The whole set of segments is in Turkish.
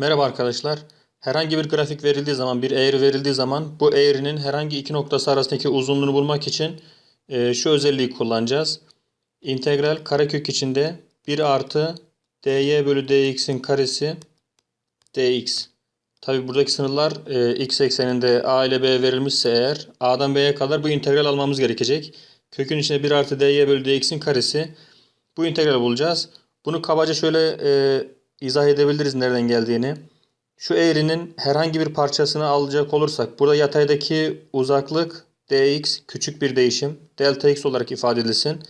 Merhaba arkadaşlar. Herhangi bir grafik verildiği zaman, bir eğri verildiği zaman bu eğrinin herhangi iki noktası arasındaki uzunluğunu bulmak için e, şu özelliği kullanacağız. İntegral karekök içinde 1 artı dy bölü dx'in karesi dx. Tabi buradaki sınırlar e, x ekseninde a ile b verilmişse eğer a'dan b'ye kadar bu integral almamız gerekecek. Kökün içinde 1 artı dy bölü dx'in karesi. Bu integral bulacağız. Bunu kabaca şöyle e, izah edebiliriz nereden geldiğini. Şu eğrinin herhangi bir parçasını alacak olursak burada yataydaki uzaklık dx küçük bir değişim delta x olarak ifade edilsin.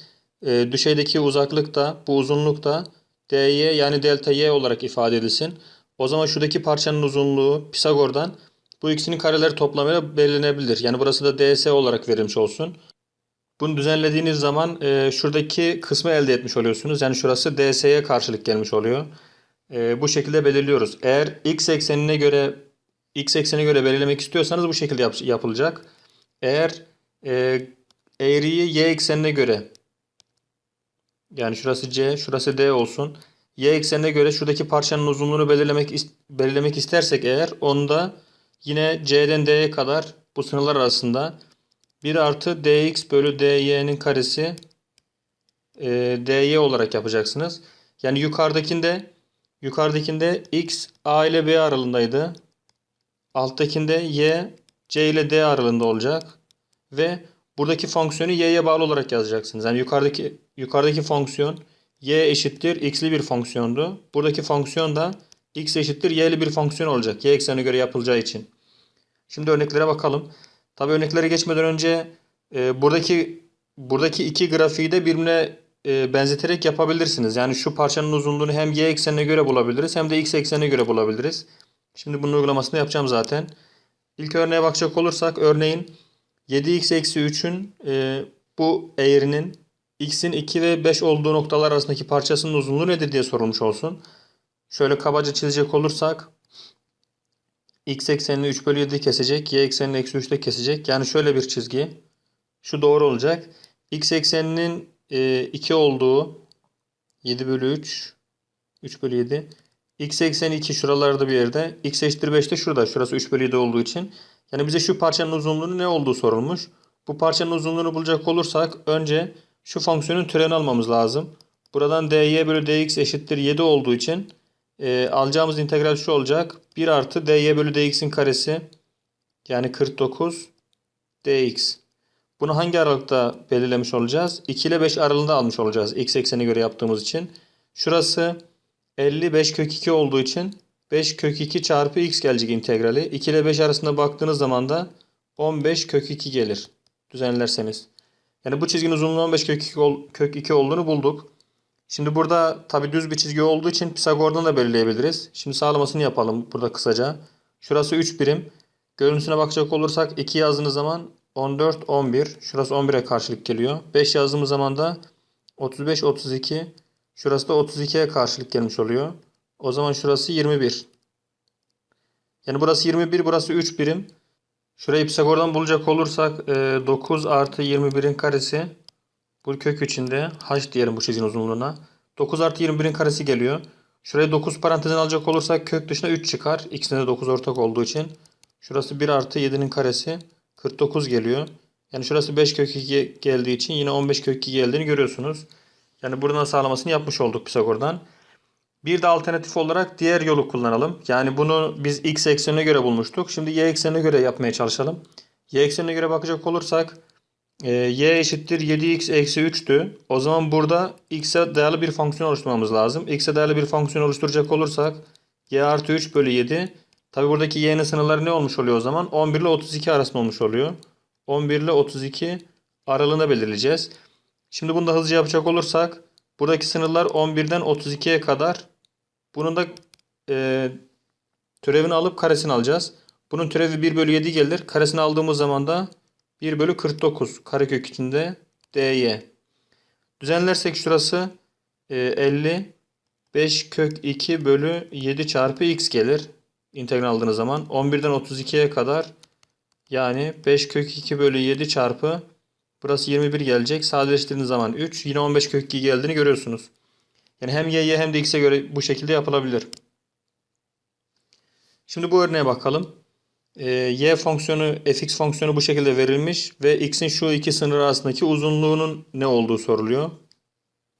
E, düşeydeki uzaklık da bu uzunluk da dy yani delta y olarak ifade edilsin. O zaman şuradaki parçanın uzunluğu Pisagor'dan bu ikisinin kareleri toplamıyla belirlenebilir. Yani burası da ds olarak verilmiş olsun. Bunu düzenlediğiniz zaman e, şuradaki kısmı elde etmiş oluyorsunuz. Yani şurası ds'ye karşılık gelmiş oluyor. E, bu şekilde belirliyoruz. Eğer x eksenine göre x eksenine göre belirlemek istiyorsanız bu şekilde yap- yapılacak. Eğer e, eğriyi y eksenine göre yani şurası c, şurası d olsun. Y eksenine göre şuradaki parçanın uzunluğunu belirlemek belirlemek istersek eğer onda yine c'den d'ye kadar bu sınırlar arasında 1 artı dx bölü dy'nin karesi e, dy olarak yapacaksınız. Yani yukarıdakinde yukarıdakinde x a ile b aralığındaydı. Alttakinde y c ile d aralığında olacak ve buradaki fonksiyonu y'ye bağlı olarak yazacaksınız. Yani yukarıdaki yukarıdaki fonksiyon y eşittir x'li bir fonksiyondu. Buradaki fonksiyon da x eşittir y'li bir fonksiyon olacak. Y eksenine göre yapılacağı için. Şimdi örneklere bakalım. Tabii örneklere geçmeden önce e, buradaki buradaki iki grafiği de birbirine e, benzeterek yapabilirsiniz. Yani şu parçanın uzunluğunu hem y eksenine göre bulabiliriz hem de x eksenine göre bulabiliriz. Şimdi bunun uygulamasını yapacağım zaten. İlk örneğe bakacak olursak örneğin 7x eksi 3'ün e, bu eğrinin x'in 2 ve 5 olduğu noktalar arasındaki parçasının uzunluğu nedir diye sorulmuş olsun. Şöyle kabaca çizecek olursak x eksenini 3 bölü 7 kesecek. Y eksenini eksi 3 de kesecek. Yani şöyle bir çizgi. Şu doğru olacak. X ekseninin e, 2 olduğu 7 bölü 3 3 bölü 7 X ekseni 2 şuralarda bir yerde. X eşittir 5 de şurada. Şurası 3 bölü 7 olduğu için. Yani bize şu parçanın uzunluğunu ne olduğu sorulmuş. Bu parçanın uzunluğunu bulacak olursak önce şu fonksiyonun türevini almamız lazım. Buradan dy bölü dx eşittir 7 olduğu için e, alacağımız integral şu olacak. 1 artı dy bölü dx'in karesi yani 49 dx. Bunu hangi aralıkta belirlemiş olacağız? 2 ile 5 aralığında almış olacağız. X eksene göre yaptığımız için. Şurası 55 kök 2 olduğu için 5 kök 2 çarpı x gelecek integrali. 2 ile 5 arasında baktığınız zaman da 15 kök 2 gelir. Düzenlerseniz. Yani bu çizginin uzunluğu 15 kök 2, ol- kök 2 olduğunu bulduk. Şimdi burada tabi düz bir çizgi olduğu için Pisagor'dan da belirleyebiliriz. Şimdi sağlamasını yapalım burada kısaca. Şurası 3 birim. Görüntüsüne bakacak olursak 2 yazdığınız zaman 14, 11. Şurası 11'e karşılık geliyor. 5 yazdığımız zaman da 35, 32. Şurası da 32'ye karşılık gelmiş oluyor. O zaman şurası 21. Yani burası 21, burası 3 birim. Şurayı Pisagor'dan bulacak olursak e, 9 artı 21'in karesi bu kök içinde h diyelim bu çizginin uzunluğuna. 9 artı 21'in karesi geliyor. Şurayı 9 parantezine alacak olursak kök dışına 3 çıkar. İkisinde de 9 ortak olduğu için. Şurası 1 artı 7'nin karesi 49 geliyor. Yani şurası 5 kök 2 geldiği için yine 15 kök 2 geldiğini görüyorsunuz. Yani buradan sağlamasını yapmış olduk Pisagor'dan. Bir de alternatif olarak diğer yolu kullanalım. Yani bunu biz x eksenine göre bulmuştuk. Şimdi y eksenine göre yapmaya çalışalım. Y eksenine göre bakacak olursak e, y eşittir 7x eksi 3'tü. O zaman burada x'e dayalı bir fonksiyon oluşturmamız lazım. x'e dayalı bir fonksiyon oluşturacak olursak y artı 3 bölü 7. Tabi buradaki y'nin sınırları ne olmuş oluyor o zaman? 11 ile 32 arasında olmuş oluyor. 11 ile 32 aralığında belirleyeceğiz. Şimdi bunu da hızlıca yapacak olursak buradaki sınırlar 11'den 32'ye kadar. Bunun da e, türevini alıp karesini alacağız. Bunun türevi 1 bölü 7 gelir. Karesini aldığımız zaman da 1 bölü 49 karekök içinde dy. Düzenlersek şurası e, 50 5 kök 2 bölü 7 çarpı x gelir. İntegral aldığınız zaman 11'den 32'ye kadar yani 5 kök 2 bölü 7 çarpı burası 21 gelecek. Sadeleştirdiğiniz zaman 3 yine 15 kök 2 geldiğini görüyorsunuz. Yani hem y'ye hem de x'e göre bu şekilde yapılabilir. Şimdi bu örneğe bakalım. Ee, y fonksiyonu, fx fonksiyonu bu şekilde verilmiş ve x'in şu iki sınır arasındaki uzunluğunun ne olduğu soruluyor.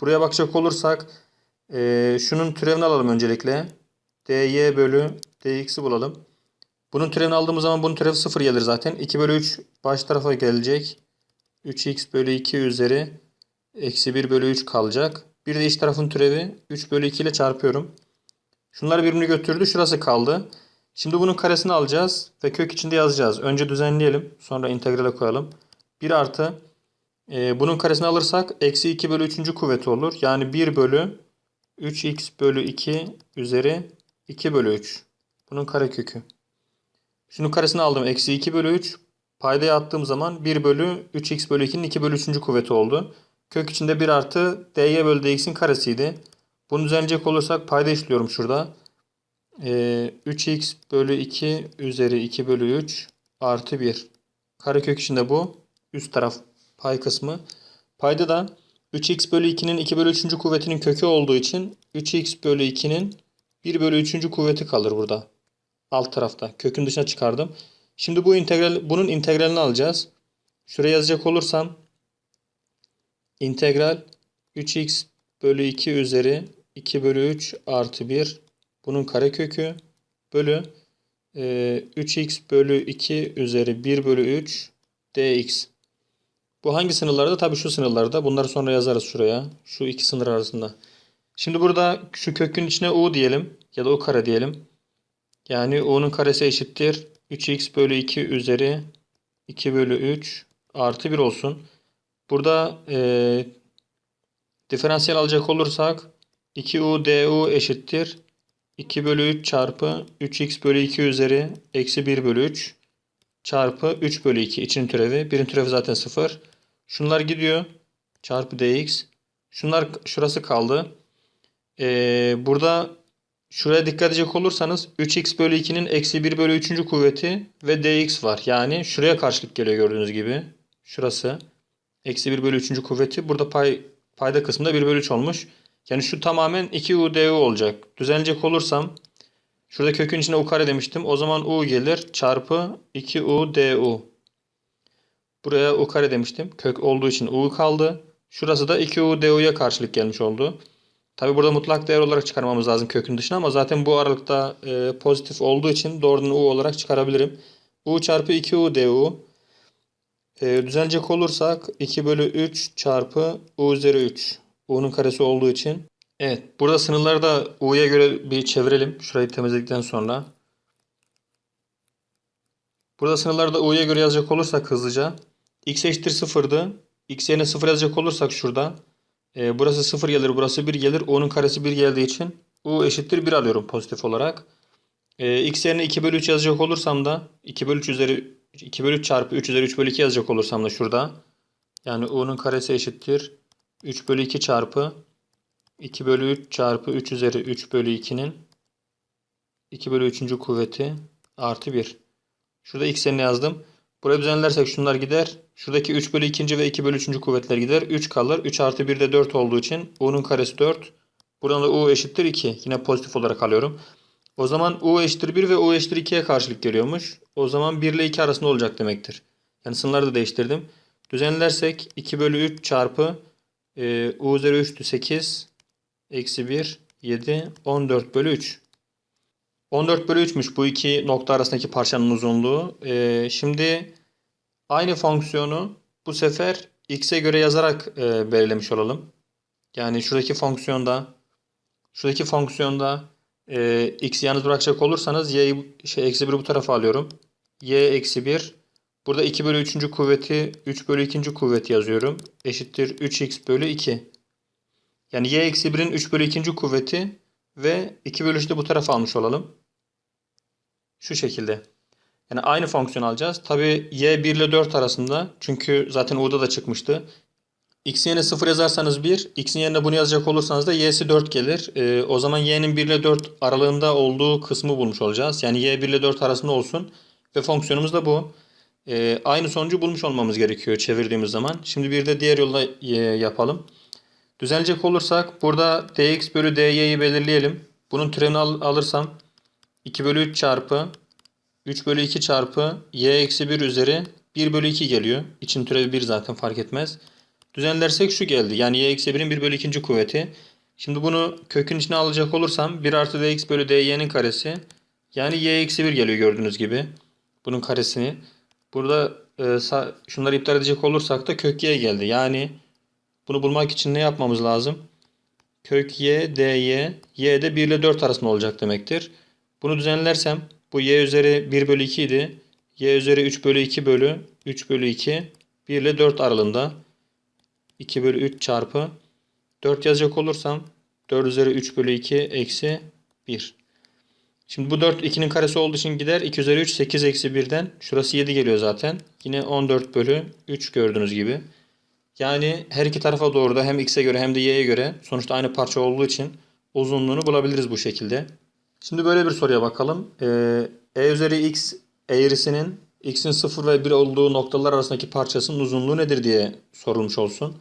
Buraya bakacak olursak e, şunun türevini alalım öncelikle. dy bölü dx'i bulalım. Bunun türevini aldığımız zaman bunun türevi 0 gelir zaten. 2 bölü 3 baş tarafa gelecek. 3x bölü 2 üzeri eksi 1 bölü 3 kalacak. Bir de iç tarafın türevi 3 bölü 2 ile çarpıyorum. Şunlar birbirini götürdü. Şurası kaldı. Şimdi bunun karesini alacağız ve kök içinde yazacağız. Önce düzenleyelim. Sonra integrale koyalım. 1 artı e, bunun karesini alırsak eksi 2 bölü 3. kuvveti olur. Yani 1 bölü 3x bölü 2 üzeri 2 bölü 3. Bunun karekökü. Şunun karesini aldım. Eksi 2 bölü 3. Paydaya attığım zaman 1 bölü 3x bölü 2'nin 2 bölü 3. kuvveti oldu. Kök içinde 1 artı dy bölü dx'in karesiydi. Bunu düzenleyecek olursak payda işliyorum şurada. Ee, 3x bölü 2 üzeri 2 bölü 3 artı 1. Karekök içinde bu. Üst taraf pay kısmı. Payda da 3x bölü 2'nin 2 bölü 3. kuvvetinin kökü olduğu için 3x bölü 2'nin 1 bölü 3. kuvveti kalır burada. Alt tarafta. Kökün dışına çıkardım. Şimdi bu integral, bunun integralini alacağız. Şuraya yazacak olursam integral 3x bölü 2 üzeri 2 bölü 3 artı 1 bunun karekökü bölü e, 3x bölü 2 üzeri 1 bölü 3 dx. Bu hangi sınırlarda? Tabii şu sınırlarda. Bunları sonra yazarız şuraya. Şu iki sınır arasında. Şimdi burada şu kökün içine u diyelim. Ya da u kare diyelim. Yani u'nun karesi eşittir. 3x bölü 2 üzeri 2 bölü 3 artı 1 olsun. Burada e, diferansiyel alacak olursak 2u du eşittir. 2 bölü 3 çarpı 3x bölü 2 üzeri eksi 1 bölü 3 çarpı 3 bölü 2 için türevi. Birin türevi zaten 0. Şunlar gidiyor. Çarpı dx. Şunlar şurası kaldı. Ee, burada şuraya dikkat edecek olursanız 3x bölü 2'nin eksi 1 bölü 3. kuvveti ve dx var. Yani şuraya karşılık geliyor gördüğünüz gibi. Şurası. Eksi 1 bölü 3. kuvveti. Burada pay, payda kısmında 1 bölü 3 olmuş. Yani şu tamamen 2u du olacak. Düzenleyecek olursam şurada kökün içine u kare demiştim. O zaman u gelir çarpı 2u du. Buraya u kare demiştim. Kök olduğu için u kaldı. Şurası da 2u du'ya karşılık gelmiş oldu. Tabi burada mutlak değer olarak çıkarmamız lazım kökün dışına ama zaten bu aralıkta e, pozitif olduğu için doğrudan u olarak çıkarabilirim. u çarpı 2u du. E, düzenleyecek olursak 2 bölü 3 çarpı u üzeri 3. u'nun karesi olduğu için. Evet burada sınırları da u'ya göre bir çevirelim. Şurayı temizledikten sonra. Burada sınırları da u'ya göre yazacak olursak hızlıca. x eşittir 0'dı. x yerine 0 yazacak olursak şurada. E, burası 0 gelir, burası 1 gelir. u'nun karesi 1 geldiği için u eşittir 1 alıyorum pozitif olarak. E, x yerine 2 bölü 3 yazacak olursam da 2 bölü 3 üzeri 2 bölü 3 çarpı 3 üzeri 3 bölü 2 yazacak olursam da şurada. Yani u'nun karesi eşittir 3 bölü 2 çarpı 2 bölü 3 çarpı 3 üzeri 3 bölü 2'nin 2 bölü 3. kuvveti artı 1. Şurada x yazdım. Buraya düzenlersek şunlar gider. Şuradaki 3 bölü 2. ve 2 bölü 3. kuvvetler gider. 3 kalır. 3 artı 1 de 4 olduğu için u'nun karesi 4. Buradan da u eşittir 2. Yine pozitif olarak alıyorum. O zaman u eşittir 1 ve u eşittir 2'ye karşılık geliyormuş. O zaman 1 ile 2 arasında olacak demektir. Yani sınırları da değiştirdim. Düzenlersek 2 bölü 3 çarpı e, u üzeri 3'tü 8 eksi 1 7 14 bölü 3. 14 bölü 3'müş bu iki nokta arasındaki parçanın uzunluğu. Ee, şimdi aynı fonksiyonu bu sefer x'e göre yazarak e, belirlemiş olalım. Yani şuradaki fonksiyonda şuradaki fonksiyonda e, x'i yalnız bırakacak olursanız y'yi şey, eksi 1'i bu tarafa alıyorum. y eksi 1 burada 2 bölü 3. kuvveti 3 bölü 2. kuvveti yazıyorum. Eşittir 3x bölü 2. Yani y eksi 1'in 3 bölü 2. kuvveti ve 2 bölü 3'ü de bu tarafa almış olalım. Şu şekilde. Yani aynı fonksiyon alacağız. Tabi y 1 ile 4 arasında. Çünkü zaten u'da da çıkmıştı. x yerine 0 yazarsanız 1. x'in yerine bunu yazacak olursanız da y'si 4 gelir. Ee, o zaman y'nin 1 ile 4 aralığında olduğu kısmı bulmuş olacağız. Yani y 1 ile 4 arasında olsun. Ve fonksiyonumuz da bu. Ee, aynı sonucu bulmuş olmamız gerekiyor çevirdiğimiz zaman. Şimdi bir de diğer yolla e, yapalım. Düzenleyecek olursak burada dx bölü dy'yi belirleyelim. Bunun türevini al alırsam 2 bölü 3 çarpı 3 bölü 2 çarpı y eksi 1 üzeri 1 bölü 2 geliyor. İçin türevi 1 zaten fark etmez. Düzenlersek şu geldi. Yani y eksi 1'in 1 bölü 2. kuvveti. Şimdi bunu kökün içine alacak olursam 1 artı dx bölü dy'nin karesi. Yani y eksi 1 geliyor gördüğünüz gibi. Bunun karesini. Burada e, şunları iptal edecek olursak da kök y geldi. Yani bunu bulmak için ne yapmamız lazım? Kök y dy y de 1 ile 4 arasında olacak demektir. Bunu düzenlersem bu y üzeri 1 bölü 2 idi. y üzeri 3 bölü 2 bölü 3 bölü 2 1 ile 4 aralığında. 2 bölü 3 çarpı 4 yazacak olursam 4 üzeri 3 bölü 2 eksi 1. Şimdi bu 4 2'nin karesi olduğu için gider. 2 üzeri 3 8 eksi 1'den. Şurası 7 geliyor zaten. Yine 14 bölü 3 gördüğünüz gibi. Yani her iki tarafa doğru da hem x'e göre hem de y'ye göre sonuçta aynı parça olduğu için uzunluğunu bulabiliriz bu şekilde. Şimdi böyle bir soruya bakalım. Ee, e üzeri x eğrisinin x'in 0 ve 1 olduğu noktalar arasındaki parçasının uzunluğu nedir diye sorulmuş olsun.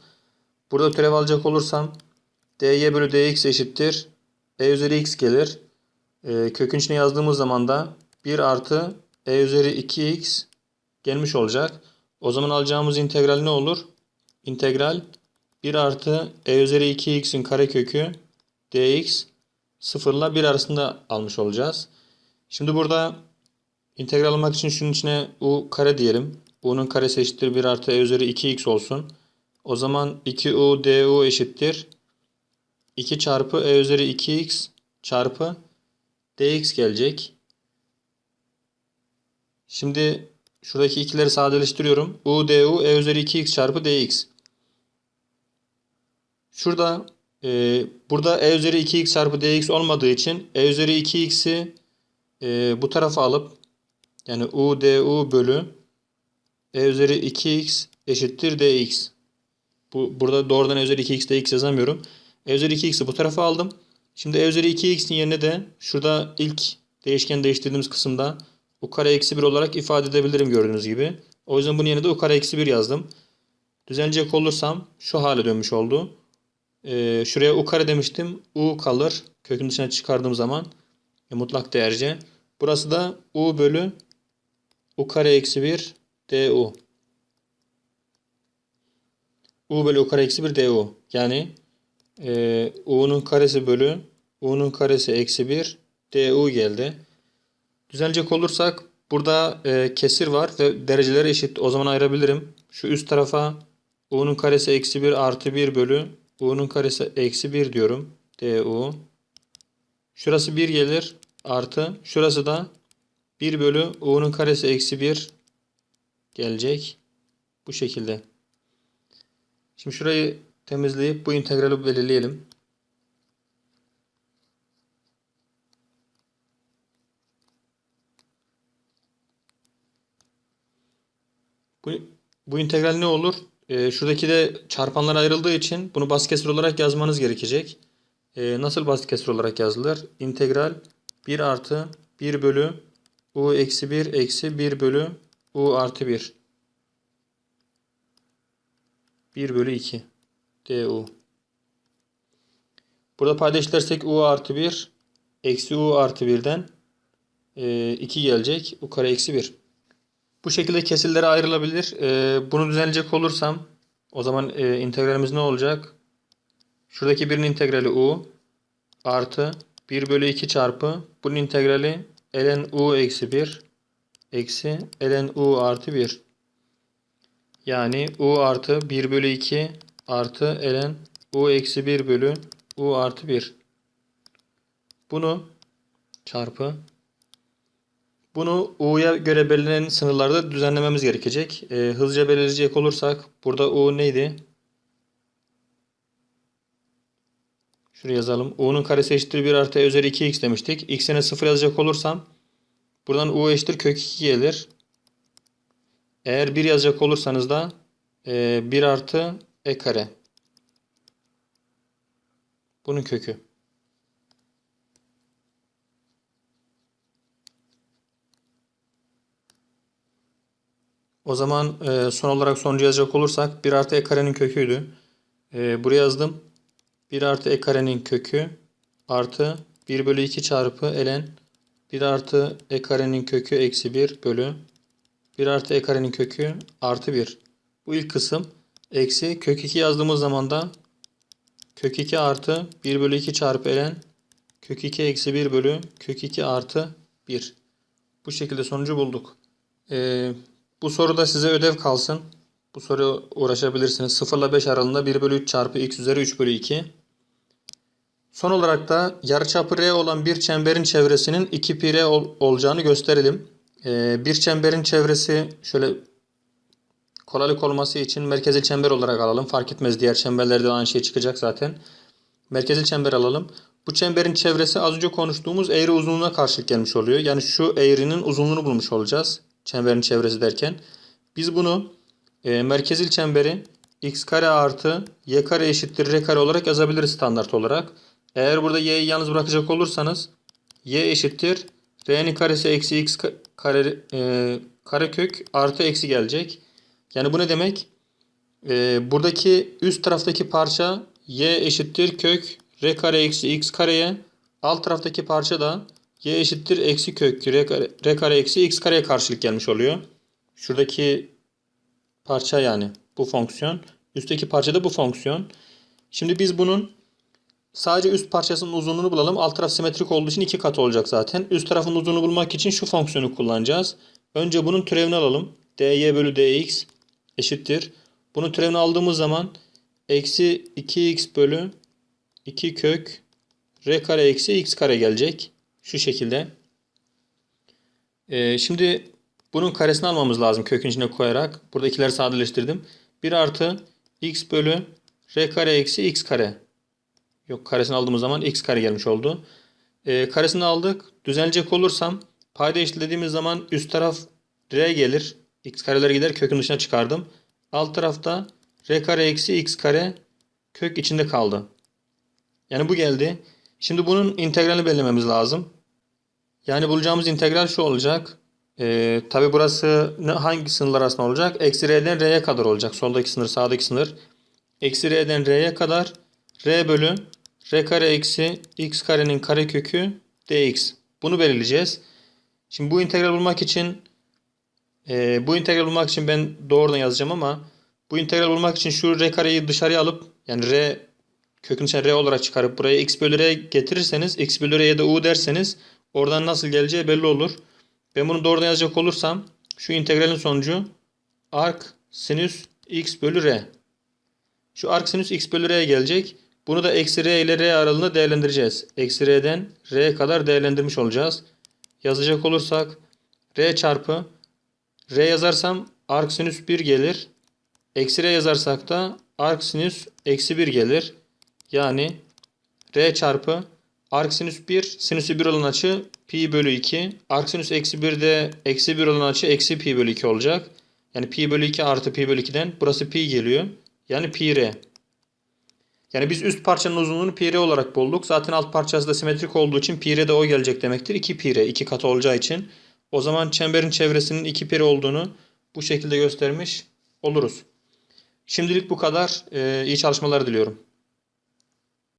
Burada türev alacak olursam dy bölü dx eşittir. e üzeri x gelir. Ee, kökün içine yazdığımız zaman da 1 artı e üzeri 2x gelmiş olacak. O zaman alacağımız integral ne olur? İntegral 1 artı e üzeri 2x'in karekökü dx 0 ile 1 arasında almış olacağız. Şimdi burada integral almak için şunun içine u kare diyelim. u'nun karesi eşittir 1 artı e üzeri 2x olsun. O zaman 2u du eşittir 2 çarpı e üzeri 2x çarpı dx gelecek. Şimdi şuradaki ikileri sadeleştiriyorum. u du e üzeri 2x çarpı dx. Şurada e, burada e üzeri 2x çarpı dx olmadığı için e üzeri 2x'i e, bu tarafa alıp yani u du bölü e üzeri 2x eşittir dx. Bu, burada doğrudan e üzeri 2x dx yazamıyorum. E üzeri 2x'i bu tarafa aldım. Şimdi e üzeri 2x'in yerine de şurada ilk değişken değiştirdiğimiz kısımda u kare eksi 1 olarak ifade edebilirim gördüğünüz gibi. O yüzden bunun yerine de u kare eksi 1 yazdım. Düzenleyecek olursam şu hale dönmüş oldu. Ee, şuraya u kare demiştim. u kalır. Kökün dışına çıkardığım zaman e, mutlak değerce. Burası da u bölü u kare eksi 1 du. u bölü u kare eksi 1 du. Yani e, u'nun karesi bölü u'nun karesi eksi 1 du geldi. Düzenleyecek olursak burada e, kesir var ve dereceleri eşit. O zaman ayırabilirim. Şu üst tarafa u'nun karesi eksi 1 artı 1 bölü u'nun karesi eksi 1 diyorum. du. Şurası 1 gelir artı şurası da 1 bölü u'nun karesi eksi 1 gelecek. Bu şekilde. Şimdi şurayı temizleyip bu integrali belirleyelim. Bu, bu integral ne olur? Ee, şuradaki de çarpanlar ayrıldığı için bunu basit kesir olarak yazmanız gerekecek. Ee, nasıl basit kesir olarak yazılır? İntegral 1 artı 1 bölü u eksi 1 eksi 1 bölü u artı 1. 1 bölü 2 du. Burada paydaşlarsak u artı 1 eksi u artı 1'den 2 gelecek. u kare eksi 1. Bu şekilde kesirlere ayrılabilir. Ee, bunu düzenleyecek olursam o zaman e, integralimiz ne olacak? Şuradaki birinin integrali u artı 1 bölü 2 çarpı bunun integrali ln u eksi 1 eksi ln u artı 1. Yani u artı 1 bölü 2 artı ln u eksi 1 bölü u artı 1. Bunu çarpı bunu u'ya göre belirlenen sınırlarda düzenlememiz gerekecek. E, hızlıca belirleyecek olursak burada u neydi? Şuraya yazalım. u'nun karesi eşittir 1 artı e üzeri 2x demiştik. x'ine 0 yazacak olursam buradan u eşittir kök 2 gelir. Eğer 1 yazacak olursanız da e, 1 artı e kare. Bunun kökü. O zaman e, son olarak sonucu yazacak olursak 1 artı e karenin köküydü. E, buraya yazdım. 1 artı e karenin kökü artı 1 bölü 2 çarpı ln 1 artı e karenin kökü eksi 1 bölü 1 artı e karenin kökü artı 1. Bu ilk kısım eksi kök 2 yazdığımız zaman da kök 2 artı 1 bölü 2 çarpı ln kök 2 eksi 1 bölü kök 2 artı 1. Bu şekilde sonucu bulduk. Ee, bu soruda size ödev kalsın. Bu soruya uğraşabilirsiniz. 0 ile 5 aralığında 1 bölü 3 çarpı x üzeri 3 bölü 2. Son olarak da yarıçapı r olan bir çemberin çevresinin 2 pi r ol- olacağını gösterelim. Ee, bir çemberin çevresi şöyle kolaylık olması için merkezil çember olarak alalım. Fark etmez diğer çemberlerde de aynı şey çıkacak zaten. Merkezil çember alalım. Bu çemberin çevresi az önce konuştuğumuz eğri uzunluğuna karşılık gelmiş oluyor. Yani şu eğrinin uzunluğunu bulmuş olacağız. Çemberin çevresi derken. Biz bunu e, merkezil çemberi x kare artı y kare eşittir r kare olarak yazabiliriz standart olarak. Eğer burada y'yi yalnız bırakacak olursanız y eşittir r'nin karesi eksi x ka- kare, e, karekök artı eksi gelecek. Yani bu ne demek? E, buradaki üst taraftaki parça y eşittir kök r kare eksi x kareye. Alt taraftaki parça da y eşittir eksi kök r kare, r kare eksi x kareye karşılık gelmiş oluyor. Şuradaki parça yani bu fonksiyon. Üstteki parça da bu fonksiyon. Şimdi biz bunun sadece üst parçasının uzunluğunu bulalım. Alt taraf simetrik olduğu için iki kat olacak zaten. Üst tarafın uzunluğunu bulmak için şu fonksiyonu kullanacağız. Önce bunun türevini alalım. dy bölü dx eşittir. Bunun türevini aldığımız zaman eksi 2x bölü 2 kök r kare eksi x kare gelecek. Şu şekilde. Ee, şimdi bunun karesini almamız lazım kökün içine koyarak. Buradakileri sadeleştirdim. 1 artı x bölü r kare eksi x kare. Yok karesini aldığımız zaman x kare gelmiş oldu. Ee, karesini aldık. Düzenleyecek olursam payda eşitlediğimiz zaman üst taraf r gelir. x kareler gider kökün dışına çıkardım. Alt tarafta r kare eksi x kare kök içinde kaldı. Yani bu geldi. Şimdi bunun integralini belirlememiz lazım. Yani bulacağımız integral şu olacak. Ee, Tabi burası ne- hangi sınırlar arasında olacak? Eksi r'den r'ye kadar olacak. Soldaki sınır, sağdaki sınır. Eksi r'den r'ye kadar r bölü r kare eksi x karenin karekökü dx. Bunu belirleyeceğiz. Şimdi bu integral bulmak için e, bu integral bulmak için ben doğrudan yazacağım ama bu integral bulmak için şu r kareyi dışarıya alıp yani r kökün içine r olarak çıkarıp buraya x bölü r getirirseniz x bölü r'ye de u derseniz oradan nasıl geleceği belli olur. Ben bunu doğrudan yazacak olursam şu integralin sonucu arc sinüs x bölü r. Şu arc sinüs x bölü r'ye gelecek. Bunu da eksi r ile r aralığında değerlendireceğiz. Eksi r'den r'ye kadar değerlendirmiş olacağız. Yazacak olursak r çarpı r yazarsam arc sinüs 1 gelir. Eksi r yazarsak da arc sinüs eksi 1 gelir. Yani r çarpı arc sinüs 1 sinüsü 1 olan açı pi bölü 2. Arc sinüs eksi 1 de eksi 1 olan açı eksi pi bölü 2 olacak. Yani pi bölü 2 artı pi bölü 2'den burası pi geliyor. Yani pi r. Yani biz üst parçanın uzunluğunu pi r olarak bulduk. Zaten alt parçası da simetrik olduğu için pi r de o gelecek demektir. 2 pi r. 2 katı olacağı için. O zaman çemberin çevresinin 2 pi r olduğunu bu şekilde göstermiş oluruz. Şimdilik bu kadar. Ee, iyi çalışmalar diliyorum.